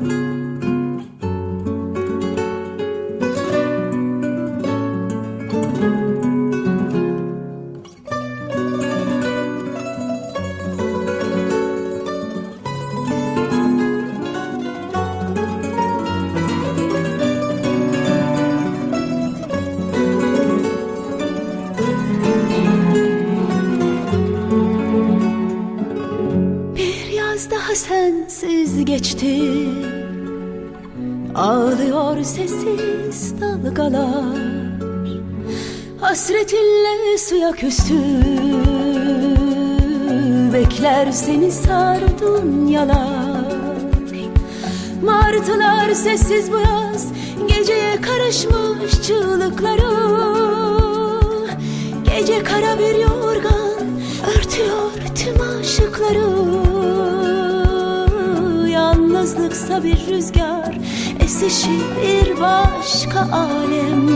Bir yaz daha sensiz geçti. Ağlıyor sessiz dalgalar. Hasretinle suya küstü. Bekler seni sardunyalar Martılar sessiz bu yaz Geceye karışmış çığlıkları. Gece kara bir yorgan Yalnızlıksa bir rüzgar Esişi bir başka alem.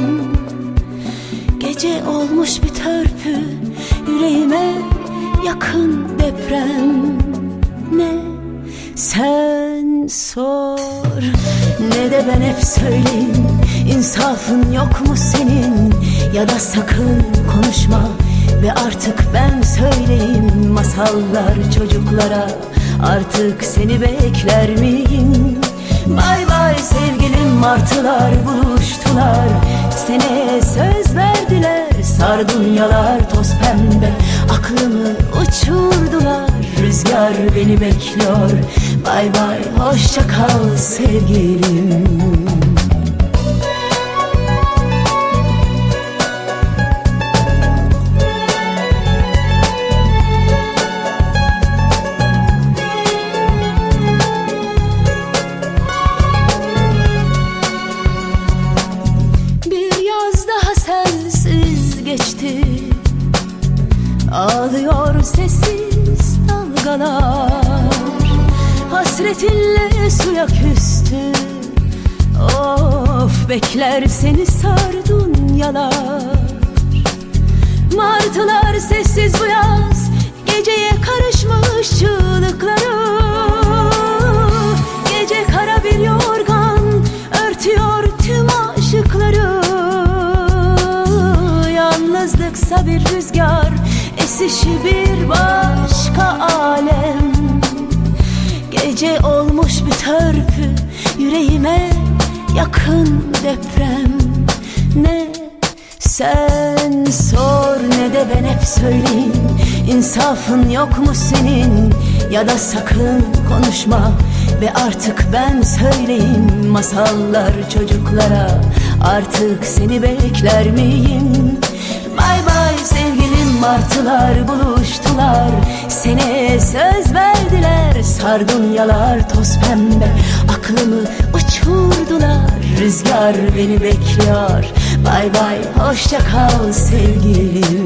Gece olmuş bir törpü Yüreğime yakın deprem. Ne sen sor Ne de ben hep söyleyeyim. İnsafın yok mu senin? Ya da sakın konuşma Ve artık ben söyleyeyim. Masallar çocuklara Artık seni bekler miyim? Bay bay sevgilim martılar buluştular. Seneye söz verdiler Sardunyalar toz pembe. Aklımı uçurdular Rüzgar beni bekliyor. Bay bay hoşça kal sevgilim Ağlıyor sessiz dalgalar. Hasretinle suya küstü. Of bekler seni sardunyalar Martılar sessiz bu yaz Geceye karışmış çığlıkları. Gece kara bir yorgan Örtüyor tüm aşıkları. Yalnızlıksa bir rüzgar Esişi bir başka alem. Gece olmuş bir törpü Yüreğime yakın deprem. Ne sen sor ne de ben hep söyleyeyim. İnsafın yok mu senin? Ya da sakın konuşma Ve artık ben söyleyeyim. Masallar çocuklara Artık seni bekler miyim? Bay bay sevgilim martılar buluştular. Seneye söz verdiler Sardunyalar toz pembe. Aklımı uçurdular Rüzgar beni bekliyor. Bay bay hoşça kal sevgilim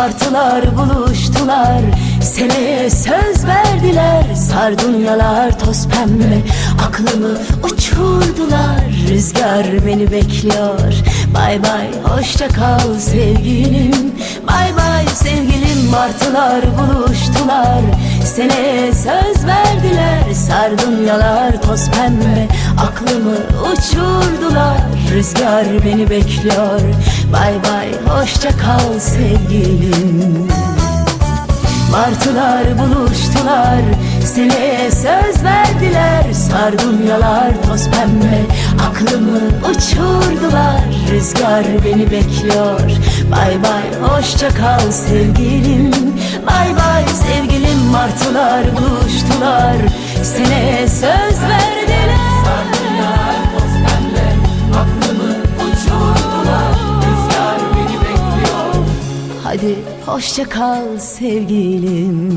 Martılar buluştular. Seneye söz verdiler. Sardunyalar toz pembe. Aklımı uçurdular. Rüzgar beni bekliyor. Bay bay hoşça kal sevgilim. Bay bay sevgilim. Martılar buluştular. Seneye söz verdiler. Sardunyalar toz pembe. Aklımı uçurdular. Rüzgar beni bekliyor Bay bay hoşça kal sevgilim. Martılar buluştular Seneye söz verdiler. Sardunyalar toz pembe Aklımı uçurdular. Rüzgar beni bekliyor. Bay bay hoşça kal sevgilim. Bay bay sevgilim Martılar buluştular. Seneye söz verdiler. Sardunyalar hoşça kal sevgilim